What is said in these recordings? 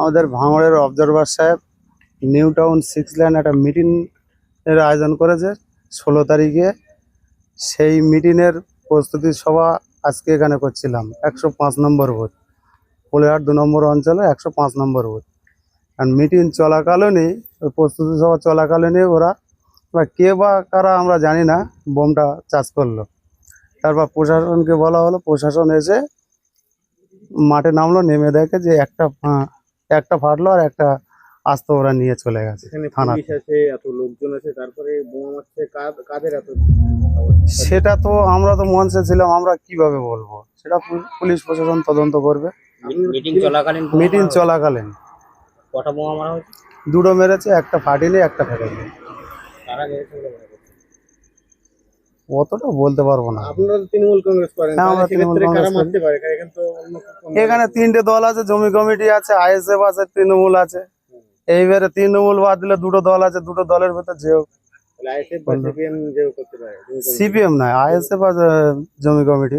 আমাদের ভাঙড়ের অবজারভার সাহেব নিউ টাউন সিক্স লাইন একটা মিটিং এর আয়োজন করেছে, ষোলো তারিখে। সেই মিটিংয়ের প্রস্তুতি সভা আজকে এখানে করছিলাম, একশো পাঁচ নম্বর বুথ পোলেহাট দু নম্বর অঞ্চলে একশো পাঁচ নম্বর বুথ আর মিটিং চলাকালীনই, ওই প্রস্তুতি সভা চলাকালীনই ওরা, বা কে বা কারা আমরা জানি না, বোমটা চাষ করল। তারপর প্রশাসনকে বলা হলো, প্রশাসন এসে মাঠে নামলো নেমে দেখে যে একটা একটা ফাটলো আর একটা আস্ত ওরা নিয়ে চলে গেছে এখানে থানা পুলিশ আছে এত লোকজন আছে তারপরে বোমা মারছে কাদের এত সেটা তো আমরা তো মঞ্চে ছিলাম আমরা কীভাবে বলব? সেটা পুলিশ প্রশাসন তদন্ত করবে। মিটিং চলাকালীন মিটিং চলাকালীন। কটা বোমা মারা হয়েছে? দুটো মেরেছে একটা ফাটিনি একটা ফেটেনি তারা মেরেছে বলে মনে করছে। অতটা বলতে পারব না। আপনারা তৃণমূল কংগ্রেস করেন হ্যাঁ, এখানে তিনটে দল আছে জমি কমিটি আছে আইএসএফ আছে তৃণমূল আছে। এইবারে তৃণমূল বাদ দিলে দুটো দল আছে দুটো দলের ভেতর যে। সিপিএম নয় আইএসএফ আহ, জমি কমিটি।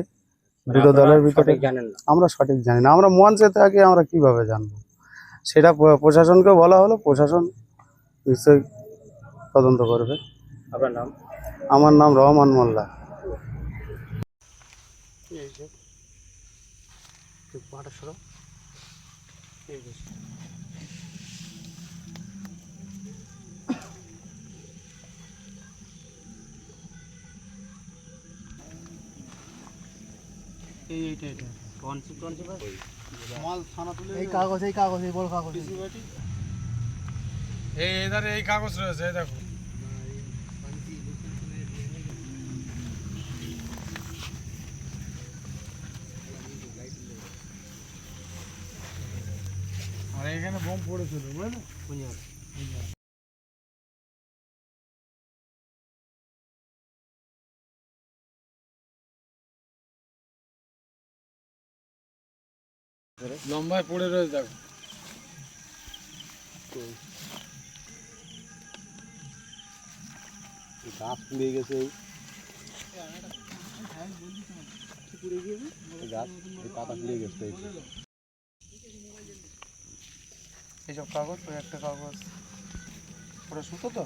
দুটো দলের ভিতরে সঠিক জানেন না। আমরা সঠিক জানি না। আমরা মঞ্চে থাকি আমরা কীভাবে জানব? সেটা প্রশাসনকে বলা হলো প্রশাসন নিশ্চয়ই তদন্ত করবে। আপনার নাম? আমার নাম রহমান মোল্লা। এই কাগজ এই কাগজ এই বড় কাগজ। এই এধারে এই কাগজ রয়েছে এই দেখো আর এখানে বোম পড়েছিল বুঝলে লম্বায় পড়ে রয়েছে দেখো গাছ পুড়ে গেছে গাছ পাতা পুড়ে গেছে এইসব কাগজ ওই একটা কাগজ। ওটা সুতো তো?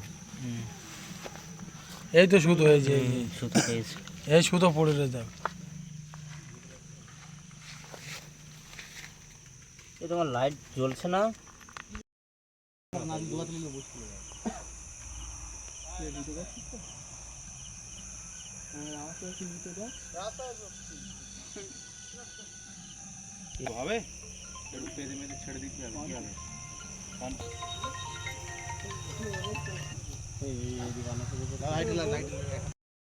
এই তো সুতো হয়েছে এই সুতো পড়ে রয়েছে দেখো এই তোমার লাইট জ্বলছে না?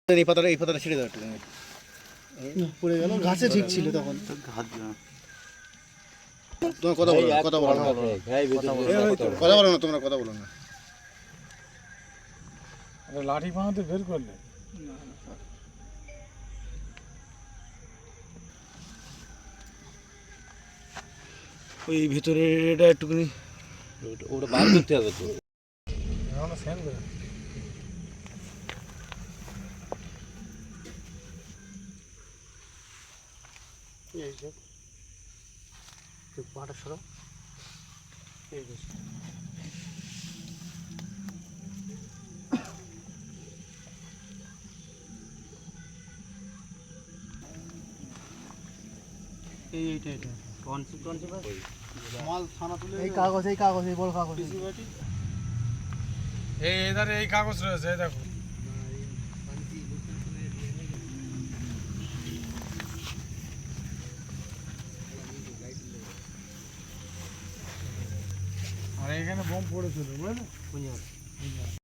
এই পাতাটা এই পাতাটা ছিঁড়ে দাও একটু পড়ে গেল গাছে ঠিক ছিল তখন। তোমার কথা বলো কথা বলো না। কথা বলো। না তোমরা কথা বলো না। আরে লাঠি বানাতে বের করলে। ওই ভিতরে এটা একটুখানি ওটা বার করতে হবে তো। করে এইসব পাটা সরাও। এই যে। এই এইটা এটা। মাল থানা তুলে এই কাগজ এই কাগজ এই বড় কাগজ এই এধারে এই কাগজ রয়েছে দেখো। আর এখানে বোম পড়েছিল বুঝলে?